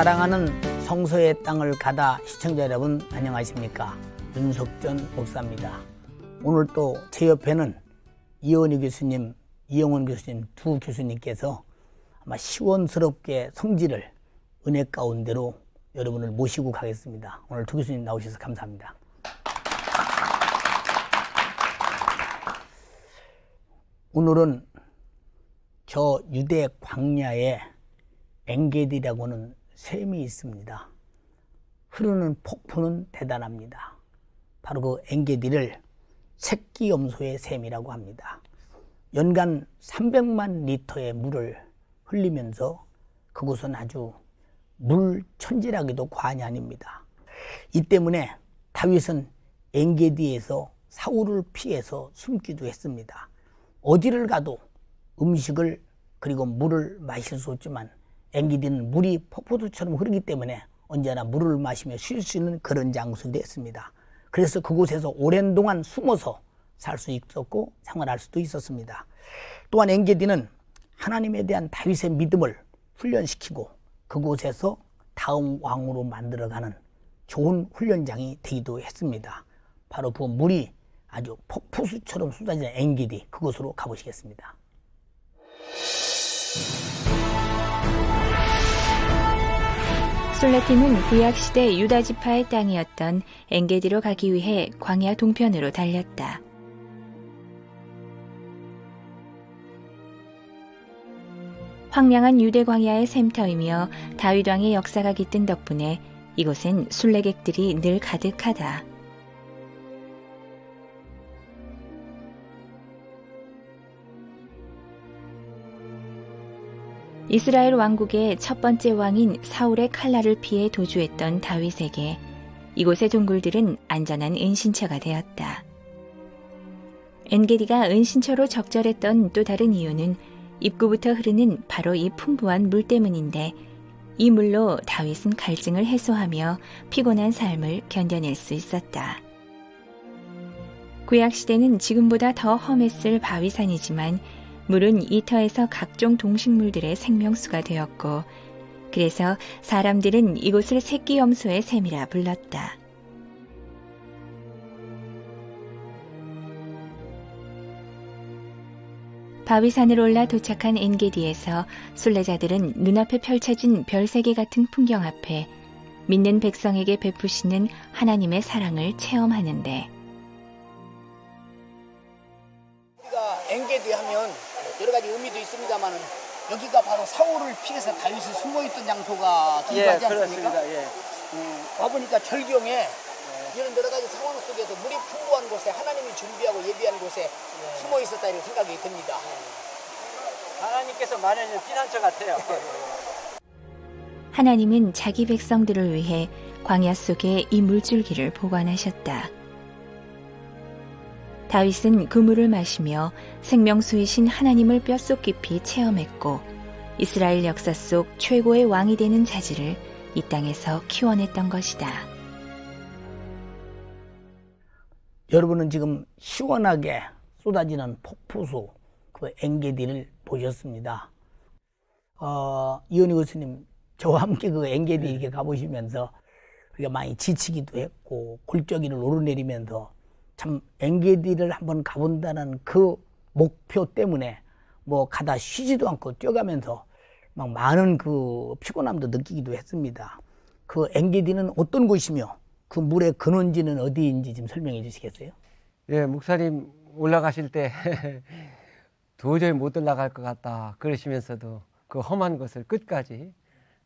사랑하는 성서의 땅을 가다 시청자 여러분 안녕하십니까 윤석전 목사입니다. 오늘 또 제 옆에는 이원희 교수님, 이영원 교수님 두 교수님께서 아마 시원스럽게 성질을 은혜 가운데로 여러분을 모시고 가겠습니다. 오늘 두 교수님 나오셔서 감사합니다. 오늘은 저 유대 광야에 엥게디라고 하는 샘이 있습니다. 흐르는 폭포는 대단합니다. 바로 그 엥게디를 새끼 염소의 샘이라고 합니다. 연간 300만 리터의 물을 흘리면서 그곳은 아주 물 천지라기도 과언이 아닙니다. 이 때문에 다윗은 엥게디에서 사울을 피해서 숨기도 했습니다. 어디를 가도 음식을 그리고 물을 마실 수 없지만 엥기디는 물이 폭포수처럼 흐르기 때문에 언제나 물을 마시며 쉴 수 있는 그런 장소였습니다. 그래서 그곳에서 오랜 동안 숨어서 살 수 있었고 생활할 수도 있었습니다. 또한 엥게디는 하나님에 대한 다윗의 믿음을 훈련시키고 그곳에서 다음 왕으로 만들어가는 좋은 훈련장이 되기도 했습니다. 바로 그 물이 아주 폭포수처럼 쏟아지는 엥기디 그곳으로 가보시겠습니다. 솔레팀은 구약시대 유다 지파의 땅이었던 엔게디로 가기 위해 광야 동편으로 달렸다. 황량한 유대 광야의 샘터이며 다윗 왕의 역사가 깃든 덕분에 이곳엔 순례객들이 늘 가득하다. 이스라엘 왕국의 첫 번째 왕인 사울의 칼날을 피해 도주했던 다윗에게 이곳의 동굴들은 안전한 은신처가 되었다. 엔게디가 은신처로 적절했던 또 다른 이유는 입구부터 흐르는 바로 이 풍부한 물 때문인데 이 물로 다윗은 갈증을 해소하며 피곤한 삶을 견뎌낼 수 있었다. 구약시대는 지금보다 더 험했을 바위산이지만 물은 이 터에서 각종 동식물들의 생명수가 되었고, 그래서 사람들은 이곳을 새끼염소의 샘이라 불렀다. 바위산으로 올라 도착한 엔게디에서 순례자들은 눈앞에 펼쳐진 별세계 같은 풍경 앞에 믿는 백성에게 베푸시는 하나님의 사랑을 체험하는데 우리가 엥게디 하면 여러 가지 의미도 있습니다만은 여기가 바로 사울을 피해서 다윗이 숨어있던 장소가 예, 기록하지 않습니까? 그렇습니다. 예. 음, 와보니까 절경에 이런 여러 가지 상황 속에서 물이 풍부한 곳에 하나님이 준비하고 예비한 곳에 숨어 있었다 이런 생각이 듭니다. 하나님께서 마련한 피난처 같아요. 하나님은 자기 백성들을 위해 광야 속에 이 물줄기를 보관하셨다. 다윗은 그 물을 마시며 생명수이신 하나님을 뼛속 깊이 체험했고 이스라엘 역사 속 최고의 왕이 되는 자질을 이 땅에서 키워냈던 것이다. 여러분은 지금 시원하게 쏟아지는 폭포수 그 엥게디를 보셨습니다. 어, 이현희 교수님 저와 함께 그 엥게디 네. 이렇게 가보시면서 우리가 많이 지치기도 했고 골짜기를 오르내리면서 참 엥게디를 한번 가본다는 그 목표 때문에 뭐 가다 쉬지도 않고 뛰어가면서 막 많은 그 피곤함도 느끼기도 했습니다. 그 엥게디는 어떤 곳이며 그 물의 근원지는 어디인지 좀 설명해 주시겠어요? 예, 목사님 올라가실 때 도저히 못 올라갈 것 같다 그러시면서도 그 험한 곳을 끝까지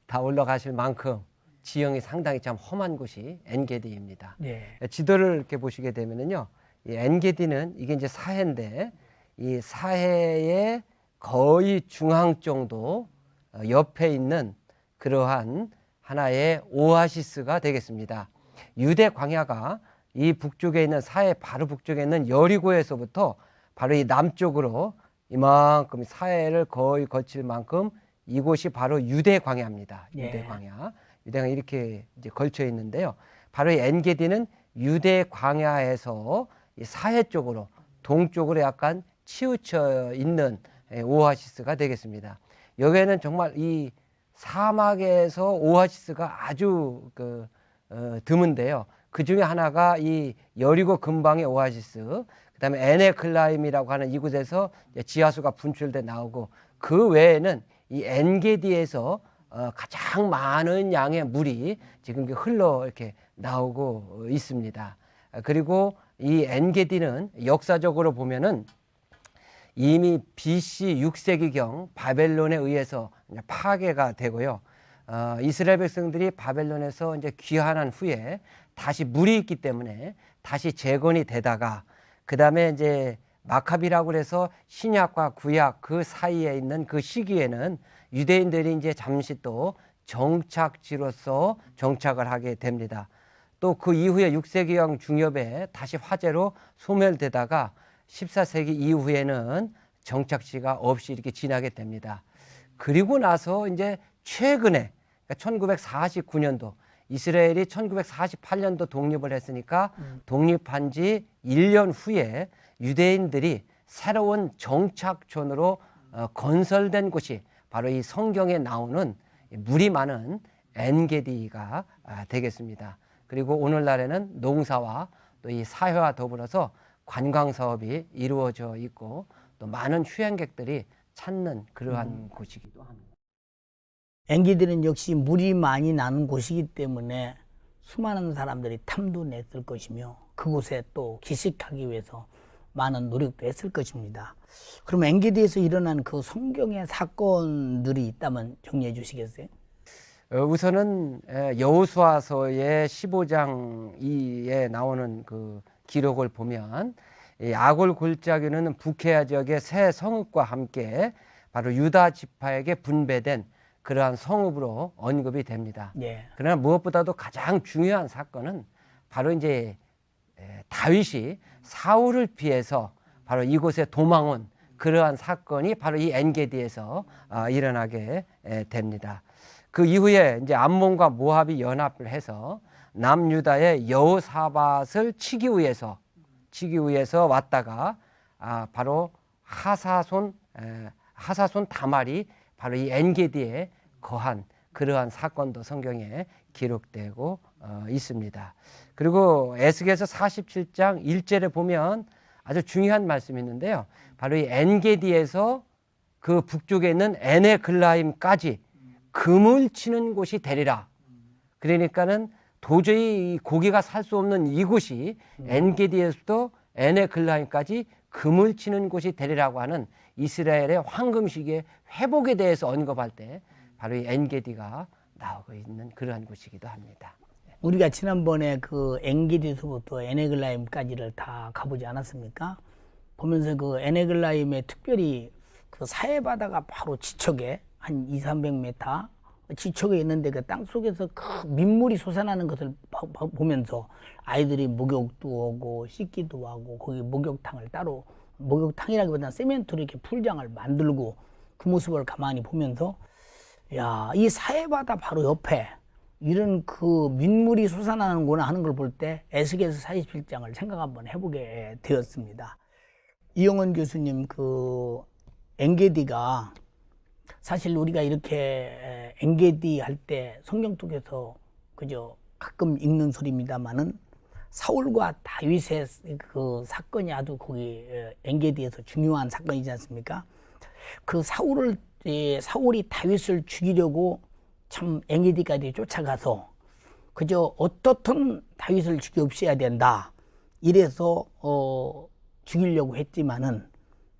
다 올라가실 만큼 지형이 상당히 참 험한 곳이 엔게디입니다. 네. 지도를 이렇게 보시게 되면은요, 이 엔게디는 이게 이제 사해인데 이 사해의 거의 중앙 정도 어, 옆에 있는 그러한 하나의 오아시스가 되겠습니다. 유대 광야가 이 북쪽에 있는 사해 바로 북쪽에 있는 여리고에서부터 바로 이 남쪽으로 이만큼 사해를 거의 거칠 만큼 이곳이 바로 유대 광야입니다. 예. 유대 광야. 유대 광야 이렇게 이제 걸쳐 있는데요. 바로 이 엔게디는 유대 광야에서 이 사해 쪽으로 동쪽으로 약간 치우쳐 있는 예, 오아시스가 되겠습니다. 여기에는 정말 이 사막에서 오아시스가 아주 그 어, 드문데요. 그 중에 하나가 이 여리고 근방의 오아시스, 그다음에 에네클라임이라고 하는 이곳에서 지하수가 분출돼 나오고 그 외에는 이 엔게디에서 어, 가장 많은 양의 물이 지금 흘러 이렇게 나오고 있습니다. 아, 그리고 이 엔게디는 역사적으로 보면은 이미 BC 6세기경 바벨론에 의해서 파괴가 되고요. 어, 이스라엘 백성들이 바벨론에서 이제 귀환한 후에 다시 물이 있기 때문에 다시 재건이 되다가 그 다음에 이제 마카비라고 그래서 신약과 구약 그 사이에 있는 그 시기에는 유대인들이 이제 잠시 또 정착지로서 정착을 하게 됩니다. 또 그 이후에 6세기형 중엽에 다시 화재로 소멸되다가 14세기 이후에는 정착지가 없이 이렇게 지나게 됩니다. 그리고 나서 이제 최근에 그러니까 1949년도 이스라엘이 1948년도 독립을 했으니까 독립한 지 1년 후에 유대인들이 새로운 정착촌으로 어, 건설된 곳이 바로 이 성경에 나오는 이 물이 많은 엔게디가 아, 되겠습니다. 그리고 오늘날에는 농사와 또 이 사회와 더불어서 관광 사업이 이루어져 있고 또 많은 휴양객들이 찾는 그러한 곳이기도 합니다. 엔기디는 역시 물이 많이 나는 곳이기 때문에 수많은 사람들이 탐도 냈을 것이며 그곳에 또 기식하기 위해서 많은 노력도 했을 것입니다. 그럼 엔기디에서 일어난 그 성경의 사건들이 있다면 정리해 주시겠어요? 어, 우선은 에, 여호수아서의 15장 2에 나오는 그 기록을 보면 이 아골 골짜기는 북해야 지역의 새 성읍과 함께 바로 유다 지파에게 분배된 그러한 성읍으로 언급이 됩니다. 예. 그러나 무엇보다도 가장 중요한 사건은 바로 이제 에, 다윗이 사울을 피해서 바로 이곳에 도망온 그러한 사건이 바로 이 엔게디에서 아, 일어나게 에, 됩니다. 그 이후에 이제 암몬과 모압이 연합을 해서 남유다의 여호사밧을 치기 위해서 치기 위해서 왔다가 아, 바로 하사손 에, 하사손 다말이 바로 이 엔게디에 거한 그러한 사건도 성경에 기록되고 어, 있습니다. 그리고 에스겔서 47장 1절에 보면 아주 중요한 말씀이 있는데요. 바로 이 엔게디에서 그 북쪽에 있는 에네글라임까지 금을 치는 곳이 되리라. 그러니까는 도저히 이 고기가 살 수 없는 이곳이 엔게디에서부터 에네글라임까지 금을 치는 곳이 되리라고 하는 이스라엘의 황금 시기의 회복에 대해서 언급할 때 바로 이 엔게디가 나오고 있는 그러한 곳이기도 합니다. 우리가 지난번에 그 엔기디에서부터 에네글라임까지를 다 가보지 않았습니까? 보면서 그 에네글라임에 특별히 그 사해바다가 바로 지척에 한 2, 300m 지척에 있는데 그 땅 속에서 그 민물이 솟아나는 것을 보면서 아이들이 목욕도 오고 씻기도 하고 거기 목욕탕을 따로 목욕탕이라기보다는 세멘트로 이렇게 풀장을 만들고 그 모습을 가만히 보면서 야, 이 사해바다 바로 옆에 이런 그 민물이 솟아나는구나 하는 걸 볼 때 에스겔서 47장을 생각 한번 해보게 되었습니다. 이영원 교수님 그 엔게디가 사실 우리가 이렇게 엔게디 할 때 성경 쪽에서 그저 가끔 읽는 소리입니다만은 사울과 다윗의 그 사건이 아주 거기 엔게디에서 중요한 사건이지 않습니까? 그 사울을 예, 사울이 다윗을 죽이려고 참 엔게디까지 쫓아가서 그저 어떻든 다윗을 죽여 없애야 된다. 이래서 어 죽이려고 했지만은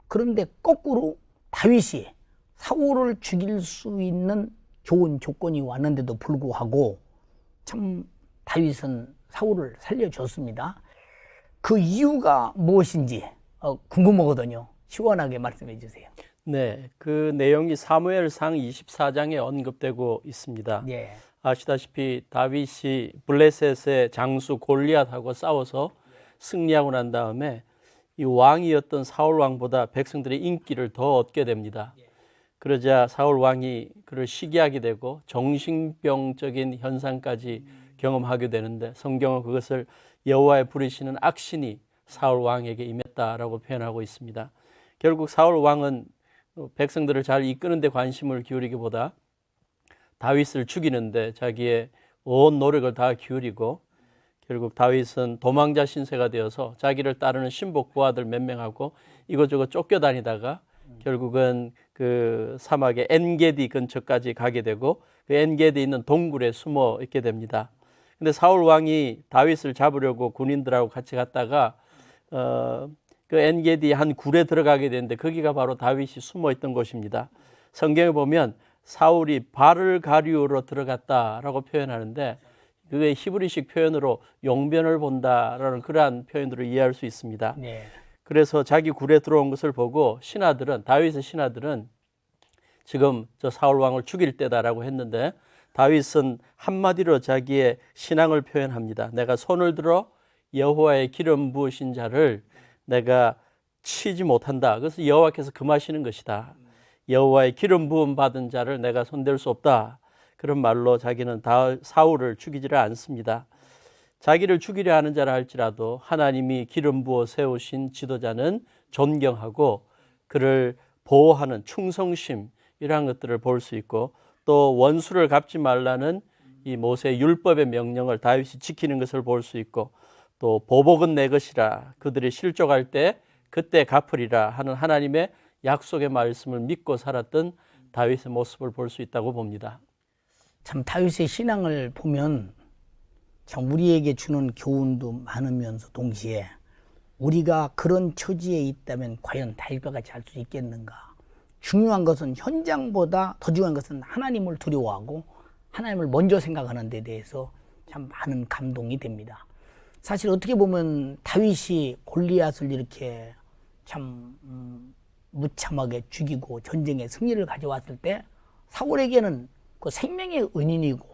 그런데 거꾸로 다윗이 사울을 죽일 수 있는 좋은 조건이 왔는데도 불구하고 참 다윗은 사울을 살려줬습니다. 그 이유가 무엇인지 어, 궁금하거든요. 시원하게 말씀해 주세요. 네, 그 내용이 사무엘상 24장에 언급되고 있습니다. 예. 아시다시피 다윗이 블레셋의 장수 골리앗하고 싸워서 승리하고 난 다음에 이 왕이었던 사울 왕보다 백성들의 인기를 더 얻게 됩니다. 그러자 사울 왕이 그를 시기하게 되고 정신병적인 현상까지 경험하게 되는데 성경은 그것을 여호와의 부리시는 악신이 사울 왕에게 임했다라고 표현하고 있습니다. 결국 사울 왕은 어, 백성들을 잘 이끄는 데 관심을 기울이기보다 다윗을 죽이는데 자기의 온 노력을 다 기울이고 결국 다윗은 도망자 신세가 되어서 자기를 따르는 신복 부하들 몇 명하고 이것저것 쫓겨다니다가 결국은 그 사막의 엔게디 근처까지 가게 되고 그 엔게디 있는 동굴에 숨어 있게 됩니다. 근데 사울 왕이 다윗을 잡으려고 군인들하고 같이 갔다가 어, 그 엔게디 한 굴에 들어가게 되는데 거기가 바로 다윗이 숨어 있던 곳입니다. 성경에 보면 사울이 발을 가리우러 들어갔다라고 표현하는데 그게 히브리식 표현으로 용변을 본다라는 그러한 표현으로 이해할 수 있습니다. 네. 그래서 자기 굴에 들어온 것을 보고 신하들은 다윗의 신하들은 지금 저 사울 왕을 죽일 때다라고 했는데 다윗은 한마디로 자기의 신앙을 표현합니다. 내가 손을 들어 여호와의 기름 부으신 자를 내가 치지 못한다. 그래서 여호와께서 금하시는 것이다. 여호와의 기름 부음 받은 자를 내가 손댈 수 없다. 그런 말로 자기는 다 사울을 죽이지를 않습니다. 자기를 죽이려 하는 자라 할지라도 하나님이 기름 부어 세우신 지도자는 존경하고 그를 보호하는 충성심 이러한 것들을 볼 수 있고 또 원수를 갚지 말라는 이 모세의 율법의 명령을 다윗이 지키는 것을 볼 수 있고 또 보복은 내 것이라 그들이 실족할 때 그때 갚으리라 하는 하나님의 약속의 말씀을 믿고 살았던 다윗의 모습을 볼 수 있다고 봅니다. 참 다윗의 신앙을 보면 참 우리에게 주는 교훈도 많으면서 동시에 우리가 그런 처지에 있다면 과연 다윗과 같이 할 수 있겠는가? 중요한 것은 현장보다 더 중요한 것은 하나님을 두려워하고 하나님을 먼저 생각하는 데 대해서 참 많은 감동이 됩니다. 사실 어떻게 보면 다윗이 골리앗을 이렇게 참 음, 무참하게 죽이고 전쟁에 승리를 가져왔을 때 사울에게는 그 생명의 은인이고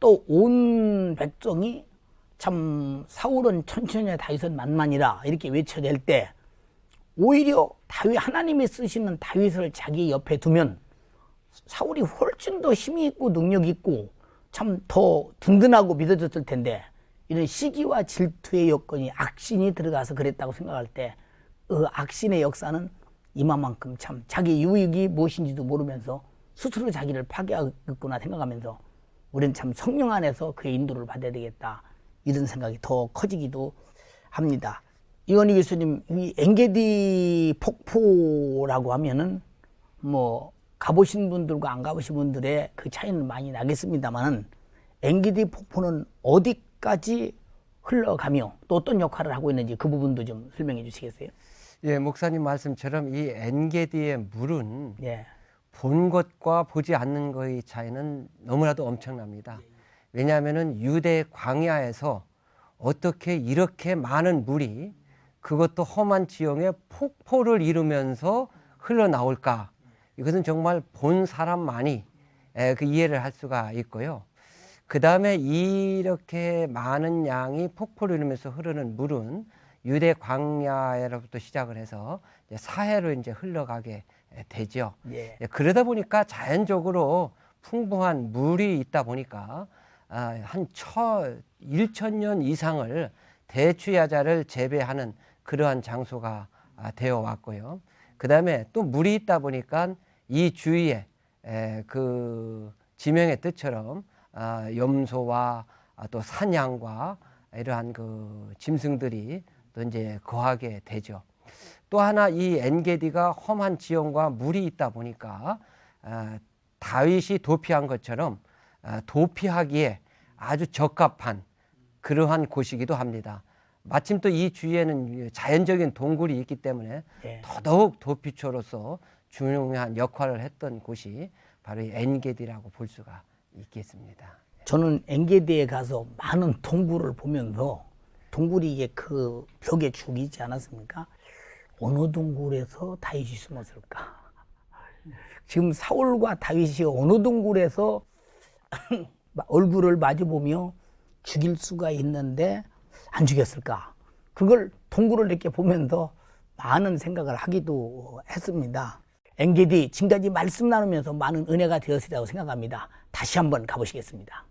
또 온 백성이 참 사울은 천천히 다윗은 만만이라 이렇게 외쳐댈 때 오히려 다윗 하나님이 쓰시는 다윗을 자기 옆에 두면 사울이 훨씬 더 힘이 있고 능력 있고 참 더 든든하고 믿어졌을 텐데 이런 시기와 질투의 여건이 악신이 들어가서 그랬다고 생각할 때 그 악신의 역사는 이만큼 참 자기 유익이 무엇인지도 모르면서 스스로 자기를 파괴하겠구나 생각하면서 우리는 참 성령 안에서 그의 인도를 받아야 되겠다 이런 생각이 더 커지기도 합니다. 이건희 교수님, 이 엔게디 폭포라고 하면은 뭐 가보신 분들과 안 가보신 분들의 그 차이는 많이 나겠습니다만은 엔게디 폭포는 어디 까지 흘러가며 또 어떤 역할을 하고 있는지 그 부분도 좀 설명해 주시겠어요? 예, 목사님 말씀처럼 이 엔게디의 물은 예. 본 것과 보지 않는 것의 차이는 너무나도 엄청납니다. 왜냐하면은 유대 광야에서 어떻게 이렇게 많은 물이 그것도 험한 지형에 폭포를 이루면서 흘러나올까? 이것은 정말 본 사람만이 에, 그 이해를 할 수가 있고요. 그 다음에 이렇게 많은 양이 폭포를 이루면서 흐르는 물은 유대 광야로부터 시작을 해서 이제 사해로 이제 흘러가게 되죠. 예. 예, 그러다 보니까 자연적으로 풍부한 물이 있다 보니까 아, 한 처, 1천 년 이상을 대추야자를 재배하는 그러한 장소가 아, 되어 왔고요. 그 다음에 또 물이 있다 보니까 이 주위에 에, 그 지명의 뜻처럼 아, 염소와 아, 또 사냥과 이러한 그 짐승들이 또 이제 거하게 되죠. 또 하나 이 엔게디가 험한 지형과 물이 있다 보니까 아, 다윗이 도피한 것처럼 아, 도피하기에 아주 적합한 그러한 곳이기도 합니다. 마침 또 이 주위에는 자연적인 동굴이 있기 때문에 예. 더더욱 도피처로서 중요한 역할을 했던 곳이 바로 이 엔게디라고 볼 수가 있겠습니다. 저는 엔게디에 가서 많은 동굴을 보면서 동굴이 이게 그 벽에 죽이지 않았습니까? 어느 동굴에서 다윗이 숨었을까? 지금 사울과 다윗이 어느 동굴에서 얼굴을 마주보며 죽일 수가 있는데 안 죽였을까? 그걸 동굴을 이렇게 보면서 많은 생각을 하기도 했습니다. 엔게디 지금까지 말씀 나누면서 많은 은혜가 되었으리라고 생각합니다. 다시 한번 가보시겠습니다.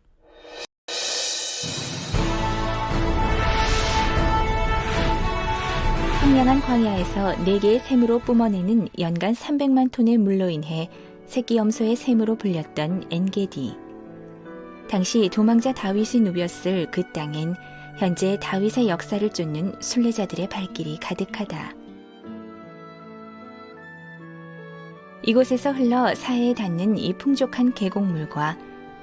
청량한 광야에서 4개의 샘으로 뿜어내는 연간 300만 톤의 물로 인해 새끼 염소의 샘으로 불렸던 엔게디. 당시 도망자 다윗이 누볐을 그 땅엔 현재 다윗의 역사를 쫓는 순례자들의 발길이 가득하다. 이곳에서 흘러 사해에 닿는 이 풍족한 계곡물과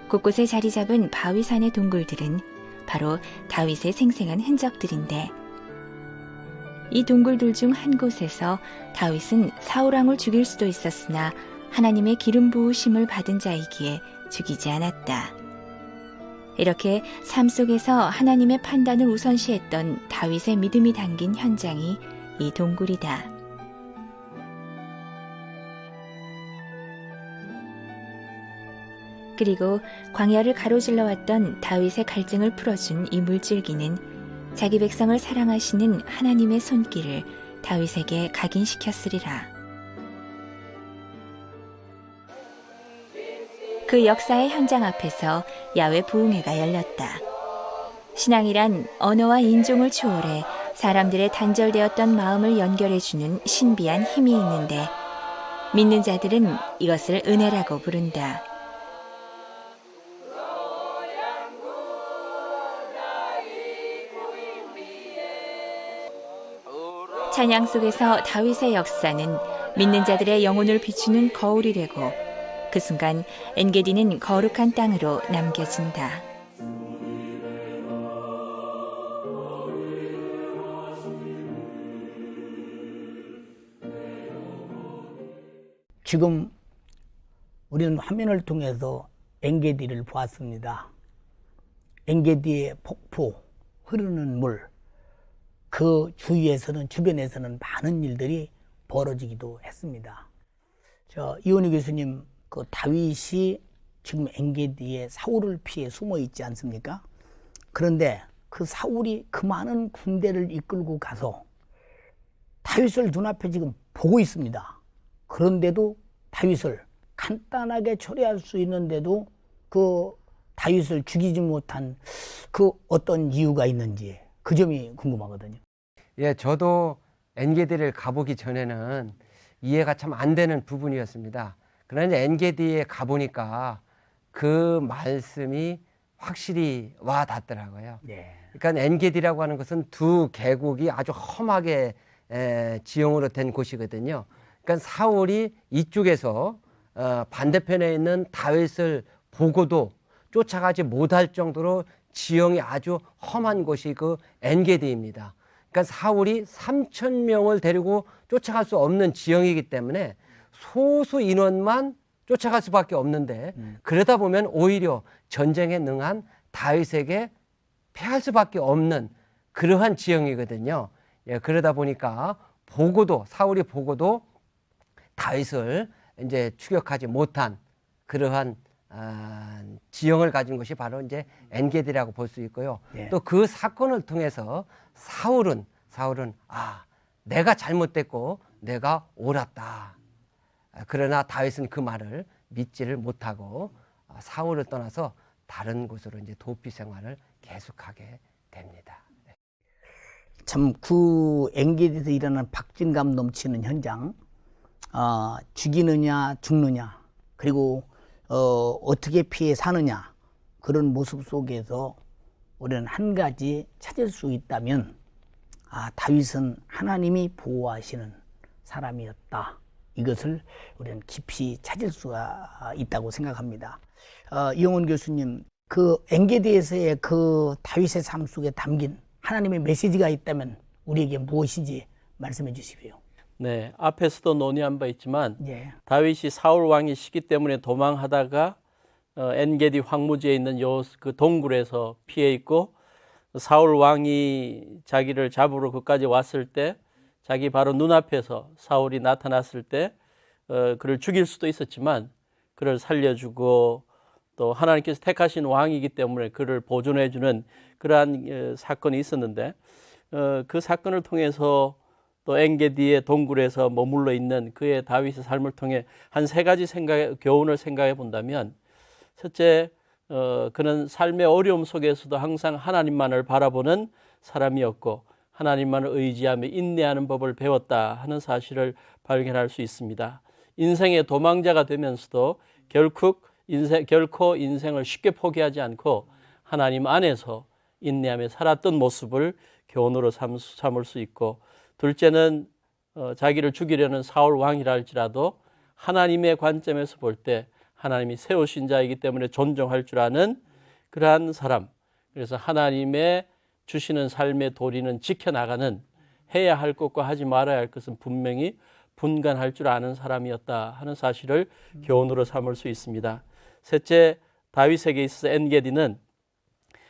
곳곳에 자리 잡은 바위산의 동굴들은 바로 다윗의 생생한 흔적들인데 이 동굴들 중 한 곳에서 다윗은 사울왕을 죽일 수도 있었으나 하나님의 기름 부으심을 받은 자이기에 죽이지 않았다. 이렇게 삶 속에서 하나님의 판단을 우선시했던 다윗의 믿음이 담긴 현장이 이 동굴이다. 그리고 광야를 가로질러 왔던 다윗의 갈증을 풀어준 이 물줄기는 자기 백성을 사랑하시는 하나님의 손길을 다윗에게 각인시켰으리라. 그 역사의 현장 앞에서 야외 부흥회가 열렸다. 신앙이란 언어와 인종을 초월해 사람들의 단절되었던 마음을 연결해주는 신비한 힘이 있는데 믿는 자들은 이것을 은혜라고 부른다. 찬양 속에서 다윗의 역사는 믿는 자들의 영혼을 비추는 거울이 되고 그 순간 엔게디는 거룩한 땅으로 남겨진다. 지금 우리는 화면을 통해서 엔게디를 보았습니다. 엔게디의 폭포, 흐르는 물, 그 주위에서는 주변에서는 많은 일들이 벌어지기도 했습니다. 저 이원희 교수님, 그 다윗이 지금 엔게디에 사울을 피해 숨어 있지 않습니까? 그런데 그 사울이 그 많은 군대를 이끌고 가서 다윗을 눈앞에 지금 보고 있습니다. 그런데도 다윗을 간단하게 처리할 수 있는데도 그 다윗을 죽이지 못한 그 어떤 이유가 있는지 그 점이 궁금하거든요. 예, 저도 엔게디를 가보기 전에는 이해가 참 안 되는 부분이었습니다. 그러나 엔게디에 가보니까 그 말씀이 확실히 와 닿더라고요. 네. 그러니까 엔게디라고 하는 것은 두 계곡이 아주 험하게 에, 지형으로 된 곳이거든요. 그러니까 사울이 이쪽에서 어, 반대편에 있는 다윗을 보고도 쫓아가지 못할 정도로 지형이 아주 험한 곳이 그 엔게디입니다. 그러니까 사울이 3천 명을 데리고 쫓아갈 수 없는 지형이기 때문에 소수 인원만 쫓아갈 수밖에 없는데 그러다 보면 오히려 전쟁에 능한 다윗에게 패할 수밖에 없는 그러한 지형이거든요. 예, 그러다 보니까 보고도 사울이 보고도 다윗을 이제 추격하지 못한 그러한 아, 지형을 가진 것이 바로 이제 엔게디라고 볼 수 있고요. 예. 또그 사건을 통해서 사울은 사울은 아 내가 잘못됐고 내가 옳았다. 아, 그러나 다윗은 그 말을 믿지를 못하고 아, 사울을 떠나서 다른 곳으로 이제 도피 생활을 계속하게 됩니다. 참그 엔게디에서 일어나는 박진감 넘치는 현장, 어, 죽이느냐 죽느냐 그리고 어, 어떻게 피해 사느냐 그런 모습 속에서 우리는 한 가지 찾을 수 있다면 아 다윗은 하나님이 보호하시는 사람이었다. 이것을 우리는 깊이 찾을 수가 있다고 생각합니다. 어, 이영훈 교수님, 그 엔게디에서의 그 다윗의 삶 속에 담긴 하나님의 메시지가 있다면 우리에게 무엇인지 말씀해 주십시오. 네, 앞에서도 논의한 바 있지만 예. 다윗이 사울 왕이 시기 때문에 도망하다가 어, 엔게디 황무지에 있는 요 그 동굴에서 피해 있고 사울 왕이 자기를 잡으러 그까지 왔을 때 자기 바로 눈앞에서 사울이 나타났을 때 어, 그를 죽일 수도 있었지만 그를 살려주고 또 하나님께서 택하신 왕이기 때문에 그를 보존해 주는 그러한 어, 사건이 있었는데 어, 그 사건을 통해서 또 엔게디의 동굴에서 머물러 있는 그의 다윗의 삶을 통해 한 세 가지 생각 교훈을 생각해 본다면 첫째 어, 그는 삶의 어려움 속에서도 항상 하나님만을 바라보는 사람이었고 하나님만을 의지하며 인내하는 법을 배웠다 하는 사실을 발견할 수 있습니다. 인생의 도망자가 되면서도 결국 인생, 결코 인생을 쉽게 포기하지 않고 하나님 안에서 인내하며 살았던 모습을 교훈으로 삼, 삼을 수 있고 둘째는 어, 자기를 죽이려는 사울 왕이라 할지라도 하나님의 관점에서 볼 때 하나님이 세우신 자이기 때문에 존중할 줄 아는 그러한 사람. 그래서 하나님의 주시는 삶의 도리는 지켜나가는 해야 할 것과 하지 말아야 할 것은 분명히 분간할 줄 아는 사람이었다 하는 사실을 교훈으로 삼을 수 있습니다. 셋째, 다윗에게 있어서 엔게디는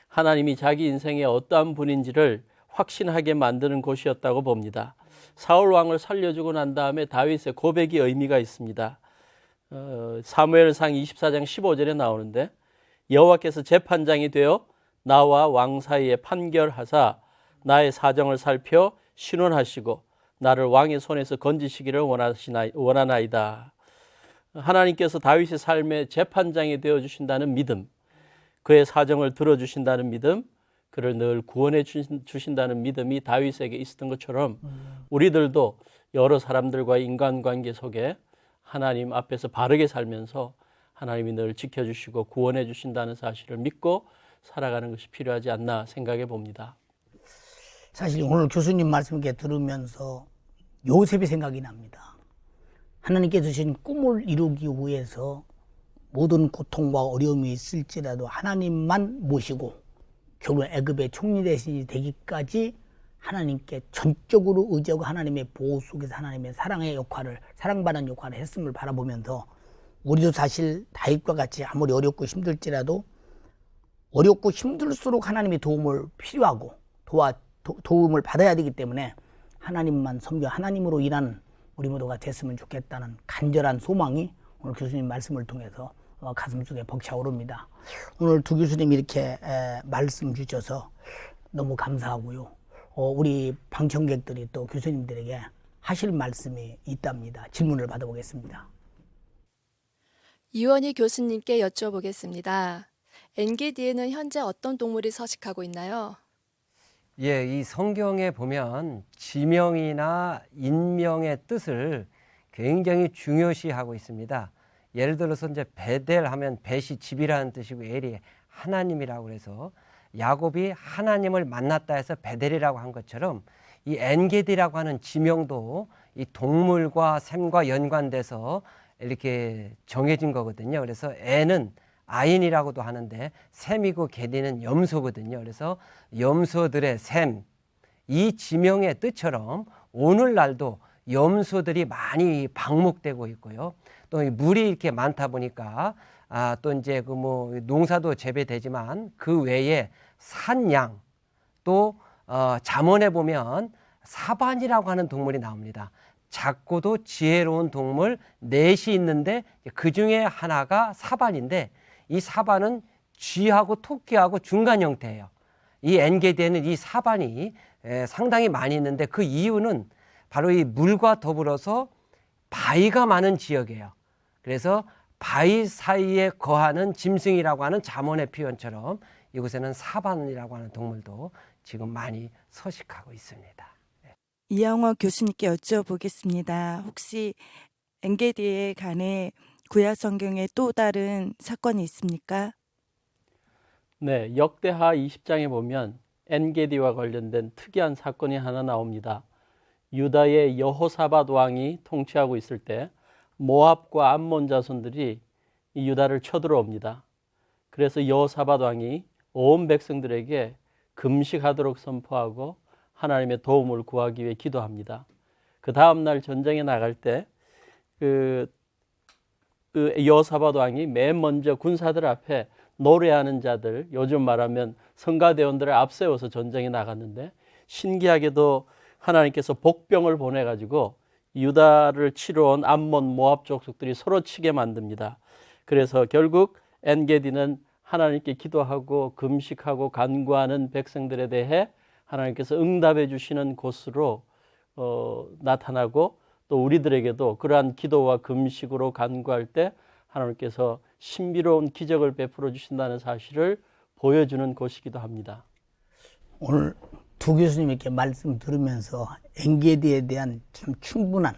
하나님이 자기 인생의 어떠한 분인지를 확신하게 만드는 곳이었다고 봅니다. 사울 왕을 살려주고 난 다음에 다윗의 고백이 의미가 있습니다. 어, 사무엘상 24장 15절에 나오는데 여호와께서 재판장이 되어 나와 왕 사이에 판결하사 나의 사정을 살펴 신원하시고 나를 왕의 손에서 건지시기를 원하시나, 원하나이다. 하나님께서 다윗의 삶의 재판장이 되어 주신다는 믿음, 그의 사정을 들어 주신다는 믿음, 그를 늘 구원해 주신다는 믿음이 다윗에게 있었던 것처럼 우리들도 여러 사람들과의 인간관계 속에 하나님 앞에서 바르게 살면서 하나님이 늘 지켜주시고 구원해 주신다는 사실을 믿고 살아가는 것이 필요하지 않나 생각해 봅니다. 사실 오늘 교수님 말씀 이렇게 들으면서 요셉이 생각이 납니다. 하나님께 주신 꿈을 이루기 위해서 모든 고통과 어려움이 있을지라도 하나님만 모시고 결국 애굽의 총리 대신이 되기까지 하나님께 전적으로 의지하고 하나님의 보호 속에서 하나님의 사랑의 역할을 사랑받는 역할을 했음을 바라보면서 우리도 사실 다윗과 같이 아무리 어렵고 힘들지라도 어렵고 힘들수록 하나님의 도움을 필요하고 도와 도, 도움을 받아야 되기 때문에 하나님만 섬겨 하나님으로 일하는 우리 모두가 됐으면 좋겠다는 간절한 소망이 오늘 교수님 말씀을 통해서 어, 가슴 속에 벅차오릅니다. 오늘 두 교수님 이렇게 에, 말씀 주셔서 너무 감사하고요. 어, 우리 방청객들이 또 교수님들에게 하실 말씀이 있답니다. 질문을 받아보겠습니다. 이원희 교수님께 여쭤보겠습니다. 엔게디에는 현재 어떤 동물이 서식하고 있나요? 예, 이 성경에 보면 지명이나 인명의 뜻을 굉장히 중요시하고 있습니다. 예를 들어서 이제 베델 하면 벳이 집이라는 뜻이고 엘이 하나님이라고 그래서 야곱이 하나님을 만났다 해서 베델이라고 한 것처럼 이 엔게디라고 하는 지명도 이 동물과 샘과 연관돼서 이렇게 정해진 거거든요. 그래서 애는 아인이라고도 하는데 샘이고 게디는 염소거든요. 그래서 염소들의 샘, 이 지명의 뜻처럼 오늘날도 염소들이 많이 방목되고 있고요. 또 물이 이렇게 많다 보니까 아, 또 이제 그 뭐 농사도 재배되지만 그 외에 산양 또 어, 잠언에 보면 사반이라고 하는 동물이 나옵니다. 작고도 지혜로운 동물 넷이 있는데 그 중에 하나가 사반인데 이 사반은 쥐하고 토끼하고 중간 형태예요. 이 엔게디에는 이 사반이 상당히 많이 있는데 그 이유는 바로 이 물과 더불어서 바위가 많은 지역이에요. 그래서 바위 사이에 거하는 짐승이라고 하는 잠언의 표현처럼 이곳에는 사반이라고 하는 동물도 지금 많이 서식하고 있습니다. 이영호 교수님께 여쭤보겠습니다. 혹시 엔게디에 관해 구약 성경에 또 다른 사건이 있습니까? 네, 역대하 20장에 보면 엔게디와 관련된 특이한 사건이 하나 나옵니다. 유다의 여호사밧 왕이 통치하고 있을 때 모압과 암몬 자손들이 이 유다를 쳐들어옵니다. 그래서 여호사밧 왕이 온 백성들에게 금식하도록 선포하고 하나님의 도움을 구하기 위해 기도합니다. 그 다음 날 전쟁에 나갈 때그 그 여호사밧 왕이 맨 먼저 군사들 앞에 노래하는 자들, 요즘 말하면 성가대원들을 앞세워서 전쟁에 나갔는데 신기하게도 하나님께서 복병을 보내 가지고 유다를 치러 온 암몬 모압 족속들이 서로 치게 만듭니다. 그래서 결국 엔게디는 하나님께 기도하고 금식하고 간구하는 백성들에 대해 하나님께서 응답해 주시는 곳으로 어, 나타나고 또 우리들에게도 그러한 기도와 금식으로 간구할 때 하나님께서 신비로운 기적을 베풀어 주신다는 사실을 보여주는 곳이기도 합니다. 오늘 두 교수님께 말씀 들으면서 엔게디에 대한 참 충분한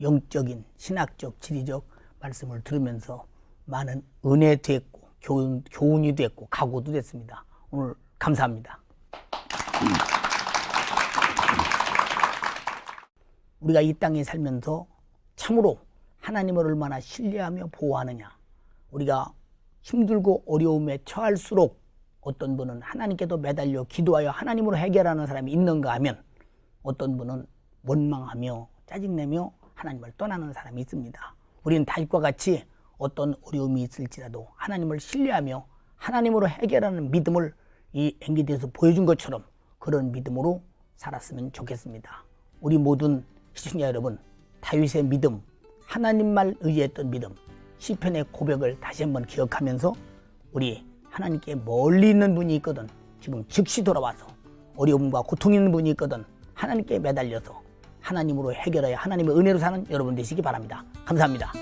영적인 신학적 지리적 말씀을 들으면서 많은 은혜 됐고 교훈, 교훈이 됐고 각오도 됐습니다. 오늘 감사합니다. 우리가 이 땅에 살면서 참으로 하나님을 얼마나 신뢰하며 보호하느냐. 우리가 힘들고 어려움에 처할수록 어떤 분은 하나님께도 매달려 기도하여 하나님으로 해결하는 사람이 있는가 하면 어떤 분은 원망하며 짜증내며 하나님을 떠나는 사람이 있습니다. 우리는 다윗과 같이 어떤 어려움이 있을지라도 하나님을 신뢰하며 하나님으로 해결하는 믿음을 이 엔기디에서 보여준 것처럼 그런 믿음으로 살았으면 좋겠습니다. 우리 모든 시청자 여러분, 다윗의 믿음, 하나님만 의지했던 믿음, 시편의 고백을 다시 한번 기억하면서 우리 하나님께 멀리 있는 분이 있거든 지금 즉시 돌아와서 어려움과 고통 있는 분이 있거든 하나님께 매달려서 하나님으로 해결하여 하나님의 은혜로 사는 여러분 되시기 바랍니다. 감사합니다.